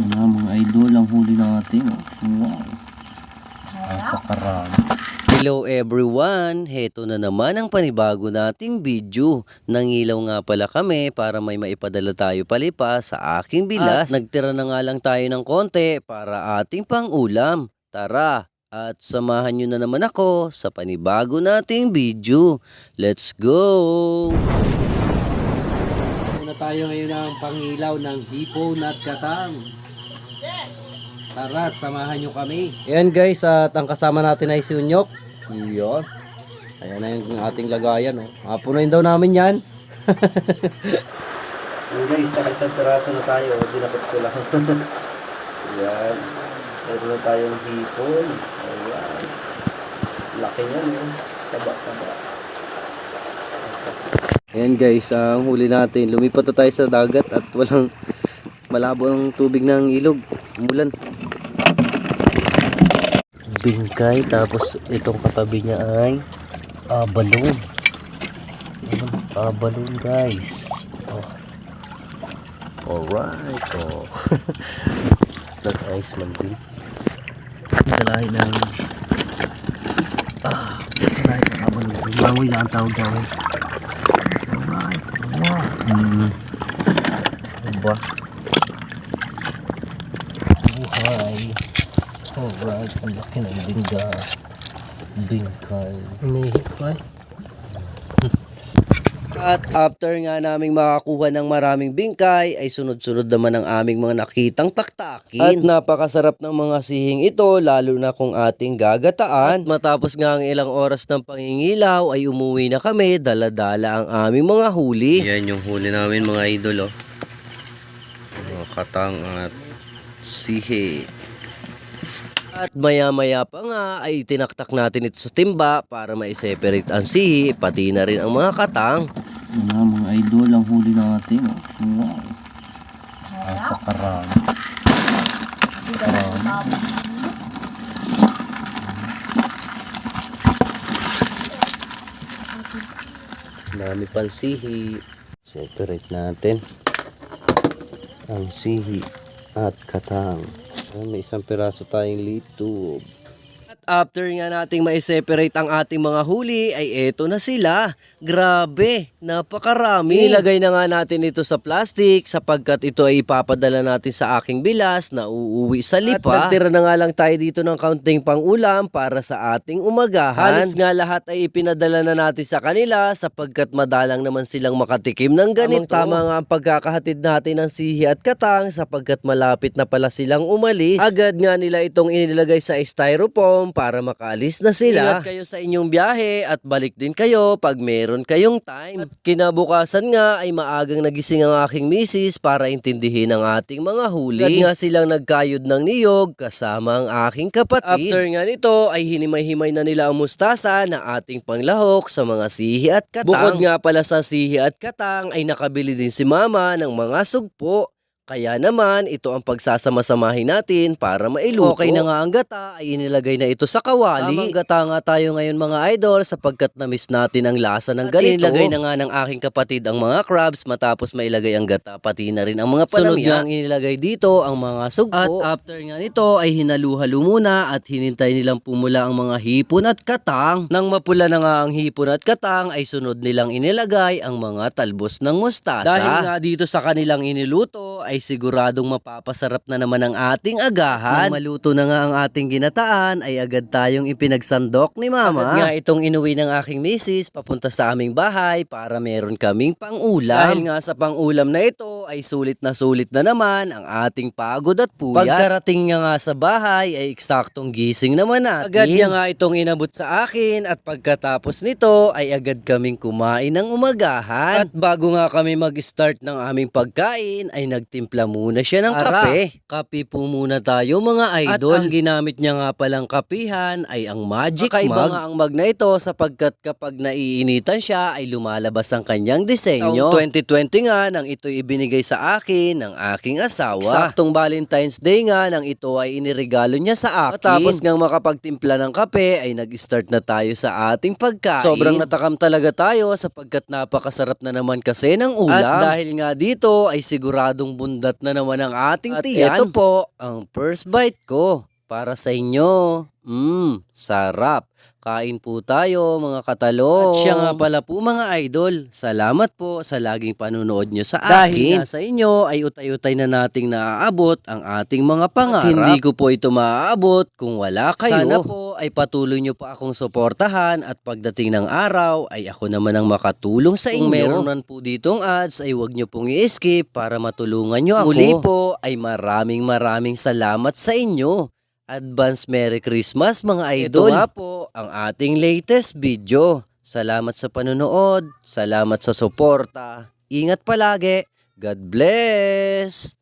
Mga mga idol ang huli natin. oh. Wow. Napakarami. Hello everyone! Heto na naman ang panibago nating video. Nangilaw nga pala kami para may maipadala tayo palipa sa aking bilas. At nagtira na nga lang tayo ng konti para ating pang-ulam. Tara! At samahan nyo na naman ako sa panibago nating video. Let's go! Muna tayo ngayon ng pangilaw ng hipon at katang. Tara at samahan nyo kami. Ayan guys, at ang kasama natin ay si Unyok. Yun. Ayan na yung ating lagayan. Oh. Hapunin daw namin yan. Ayan guys, nakasang piraso na tayo. Dinapot ko lang. Ayan. Meron na tayong hipon. Ayan. Laki niyan. Oh. Taba-taba. Ayan guys, ang huli natin. Lumipat na tayo sa dagat at walang malabo ang tubig ng ilog. Umulan. Bingkay, tapos itong katabi niya ay abalon. Ayan, abalon guys. Oh. Alright. Oh. Nag-ice man din. Dalahin ng ah, dalahin ng abalon. Langoy na ang tawag gawin. Alright. Wow. Hmm. Ano Alright. Ang laki ng bingga. Bingkay. Umihip pa eh. At after nga naming makakuha ng maraming bingkay, ay sunod-sunod naman ang aming mga nakitang taktakin. At napakasarap ng mga sihing ito, lalo na kung ating gagataan. At matapos nga ang ilang oras ng pangingilaw, ay umuwi na kami, dala-dala ang aming mga huli. Yan yung huli namin mga idol, oh. Mga katang at sihi. At maya-maya pa nga ay tinaktak natin ito sa timba para ma-separate ang sihi, pati na rin ang mga katang. Mga mga idol ang huli natin. Oh. Wow. Napakarami. Napakarami. Dami pang sihi. Separate natin ang sihi at katang. Ah, May isang piraso tayong litob. After nga nating ma-separate ang ating mga huli, ay eto na sila. Grabe, napakarami. Ilagay na nga natin ito sa plastic sapagkat ito ay ipapadala natin sa aking bilas na uuwi sa lipa. At nagtira na nga lang tayo dito ng kaunting pang-ulam para sa ating umagahan. Halos nga lahat ay ipinadala na natin sa kanila sapagkat madalang naman silang makatikim ng ganito. Tama nga ang pagkakahatid natin ng sihi at katang sapagkat malapit na pala silang umalis. Agad nga nila itong inilagay sa styrofoam para makaalis na sila. Ingat kayo sa inyong biyahe at balik din kayo pag meron kayong time. At kinabukasan nga ay maagang nagising ang aking misis para intindihin ang ating mga huli. Agad nga silang nagkayod ng niyog kasama ang aking kapatid. After nga nito ay hinimay-himay na nila ang mustasa na ating panglahok sa mga sihi at katang. Bukod nga pala sa sihi at katang ay nakabili din si mama ng mga sugpo. Kaya naman, ito ang pagsasama-samahin natin para mailuto. Okay na nga ang gata, ay inilagay na ito sa kawali. Tamang gata nga tayo ngayon mga idol sapagkat na-miss natin ang lasa ng ganito. Inilagay na nga ng aking kapatid ang mga crabs matapos mailagay ang gata, pati na rin ang mga palamya. Sunod nga ang inilagay dito ang mga sugpo. At after nga nito ay hinalu-halo muna at hinintay nilang pumula ang mga hipon at katang. Nang mapula na nga ang hipon at katang ay sunod nilang inilagay ang mga talbos ng mustasa. Dahil nga dito sa kanilang iniluto ay siguradong mapapasarap na naman ang ating agahan. Nang maluto na nga ang ating ginataan ay agad tayong ipinagsandok ni mama. Agad nga itong inuwi ng aking misis papunta sa aming bahay para meron kaming pang-ulam. Dahil nga sa pang-ulam na ito ay sulit na sulit na naman ang ating pagod at puyat. Pagkarating niya nga sa bahay ay eksaktong gising naman natin. Agad niya nga itong inabot sa akin at pagkatapos nito ay agad kaming kumain ng umagahan. At bago nga kami mag-start ng aming pagkain ay nagtimpla muna siya ng Ara. kape. Kape po muna tayo mga idol. At ang ginamit niya nga palang kapihan ay ang magic Kakaiba mug. nga ang mug na ito sapagkat kapag naiinitan siya ay lumalabas ang kanyang disenyo. Taong 2020 nga nang ito ibinigay sa akin ng aking asawa. Saktong Valentine's Day nga nang ito ay iniregalo niya sa akin. Matapos ngang makapagtimpla ng kape ay nag-start na tayo sa ating pagkain. Sobrang natakam talaga tayo sapagkat napakasarap na naman kasi ng ulam. At dahil nga dito ay siguradong bunda Umundat na naman ang ating At tiyan. eto po, ang first bite ko para sa inyo. Mmm, sarap. Kain po tayo mga katalong. At siya nga pala po mga idol. Salamat po sa laging panunood nyo sa Dahil akin. sa inyo ay utay-utay na nating naaabot ang ating mga pangarap. At hindi ko po ito maaabot kung wala kayo. Sana po ay patuloy nyo pa akong suportahan at pagdating ng araw ay ako naman ang makatulong sa inyo. Kung meron man po ditong ads ay huwag nyo pong i-skip para matulungan nyo ako. Muli po ay maraming maraming salamat sa inyo. Advance Merry Christmas mga idol. Ito nga po ang ating latest video. Salamat sa panonood, salamat sa suporta. Ingat palagi. God bless!